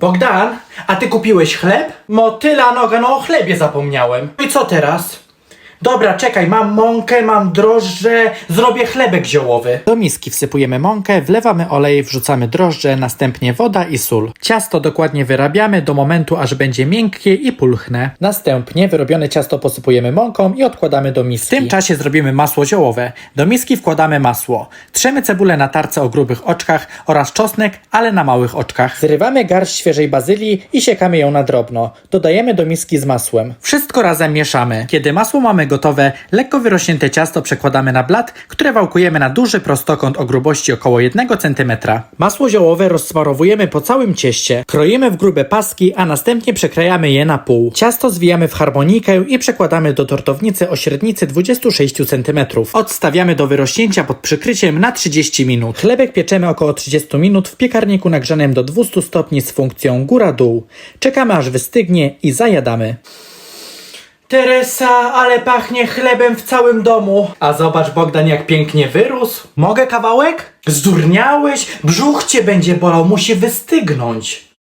Bogdan, a ty kupiłeś chleb? Motyla noga, no o chlebie zapomniałem. I co teraz? Dobra, czekaj, mam mąkę, mam drożdże, zrobię chlebek ziołowy. Do miski wsypujemy mąkę, wlewamy olej, wrzucamy drożdże, następnie woda i sól. Ciasto dokładnie wyrabiamy do momentu, aż będzie miękkie i pulchne. Następnie wyrobione ciasto posypujemy mąką i odkładamy do miski. W tym czasie zrobimy masło ziołowe. Do miski wkładamy masło. Trzemy cebulę na tarce o grubych oczkach oraz czosnek, ale na małych oczkach. Zrywamy garść świeżej bazylii i siekamy ją na drobno. Dodajemy do miski z masłem. Wszystko razem mieszamy. Kiedy masło mamy gotowe, lekko wyrośnięte ciasto przekładamy na blat, które wałkujemy na duży prostokąt o grubości około 1 cm. Masło ziołowe rozsmarowujemy po całym cieście, kroimy w grube paski, a następnie przekrajamy je na pół. Ciasto zwijamy w harmonikę i przekładamy do tortownicy o średnicy 26 cm. Odstawiamy do wyrośnięcia pod przykryciem na 30 minut. Chlebek pieczemy około 30 minut w piekarniku nagrzanym do 200 stopni z funkcją góra-dół. Czekamy aż wystygnie i zajadamy. Teresa, ale pachnie chlebem w całym domu. A zobacz, Bogdan, jak pięknie wyrósł. Mogę kawałek? Zdurniałeś? Brzuch cię będzie bolał, musi wystygnąć.